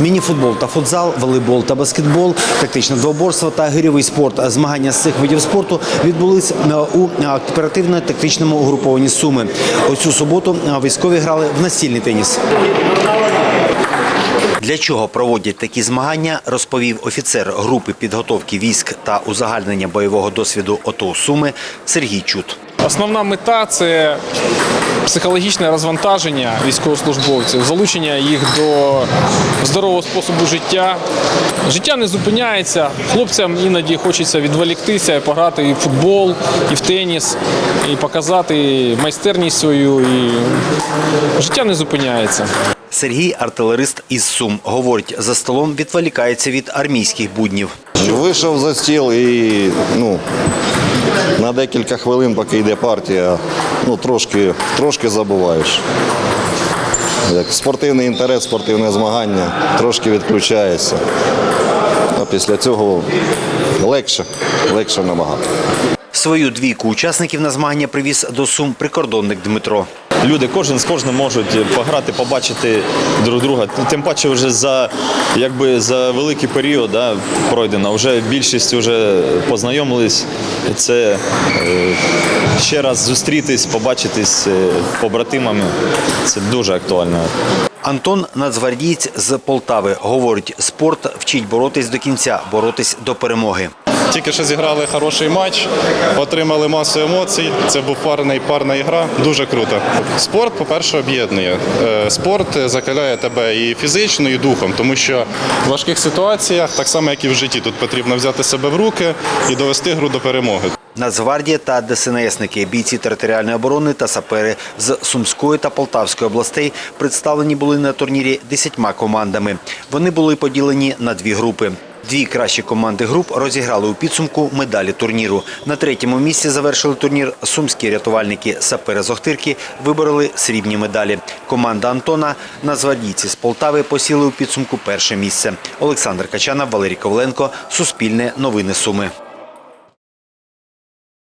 Мініфутбол та футзал, волейбол та баскетбол, тактичне двоборство та гирьовий спорт. Змагання з цих видів спорту відбулись у оперативно-тактичному угрупованні Суми. Ось цю суботу військові грали в настільний теніс. Для чого проводять такі змагання, розповів офіцер групи підготовки військ та узагальнення бойового досвіду ОТО Суми Сергій Чут. Основна мета це психологічне розвантаження військовослужбовців, залучення їх до здорового способу життя. Життя не зупиняється. Хлопцям іноді хочеться відволіктися, пограти і в футбол, і в теніс, і показати майстерність свою. І життя не зупиняється. Сергій артилерист із Сум. Говорить, за столом відволікається від армійських буднів. Вийшов за стіл і ну, на декілька хвилин, поки йде партія, ну, трошки, трошки забуваєш. Як спортивний інтерес, спортивне змагання, трошки відключаєшся. А після цього легше, легше набагато. Свою двійку учасників на змагання привіз до Сум прикордонник Дмитро. Люди кожен з кожним можуть пограти, побачити друг друга. Тим паче вже за якби за великий період да, пройдено. Вже більшість вже познайомились. Це е, ще раз зустрітись, побачитись е, побратимами. Це дуже актуально. Антон Нацгвардієць з Полтави. Говорить, спорт вчить боротись до кінця, боротись до перемоги. Тільки що зіграли хороший матч, отримали масу емоцій. Це був парний парна ігра. Дуже круто. Спорт, по-перше, об'єднує. Е, Спорт закаляє тебе і фізично, і духом, тому що в важких ситуаціях, так само як і в житті, тут потрібно взяти себе в руки і довести гру до перемоги. Нацгвардія та ДСНСники, бійці територіальної оборони та сапери з Сумської та Полтавської областей представлені були на турнірі десятьма командами. Вони були поділені на дві групи. Дві кращі команди груп розіграли у підсумку медалі турніру. На третьому місці завершили турнір сумські рятувальники сапери з Охтирки вибороли срібні медалі. Команда Антона Нацгвардійці з Полтави посіли у підсумку перше місце. Олександр Качанов, Валерій Ковленко, Суспільне новини Суми.